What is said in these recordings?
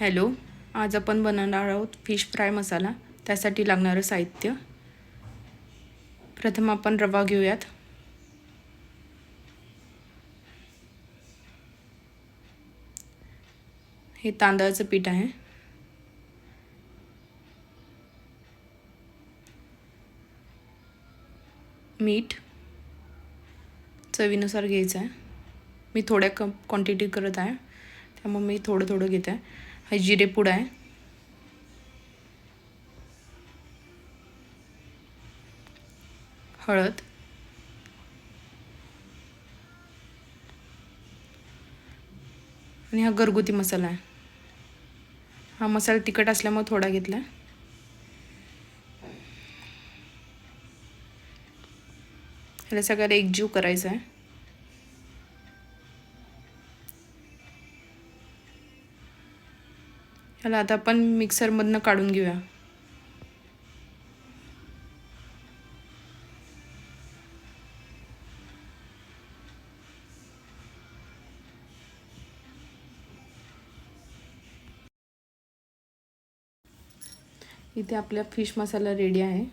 Hello आज आपण बनवणार आहोत फिश फ्राय मसाला. त्यासाठी लागणारं साहित्य. प्रथम आपण रवा घेऊयात. हे तांदळाचं पीठ आहे. मीठ चवीनुसार घ्यायचं आहे. मी थोड्या क क्वांटिटी करत आहे. त्यामुळे मी थोडं थोडं घेत. आहे हा जिरेपूड आहे. हळद. आणि हा घरगुती मसाला आहे. हा मसाला तिखट असल्यामुळे थोडा घेतला आहे ह्याला सगळ्याला एकजीव करायचा आहे. ह्याला आता आपण मिक्सरमधनं काढून घेऊया. इथे आपला फिश मसाला रेडी आहे.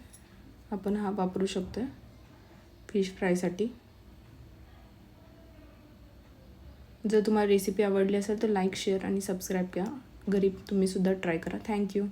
आपण हा वापरू शकतो फिश फ्रायसाठी जर तुम्हाला रेसिपी आवडली असेल तर लाईक शेअर आणि सबस्क्राईब करा. घरी तुम्हीसुद्धा ट्राय करा. थँक्यू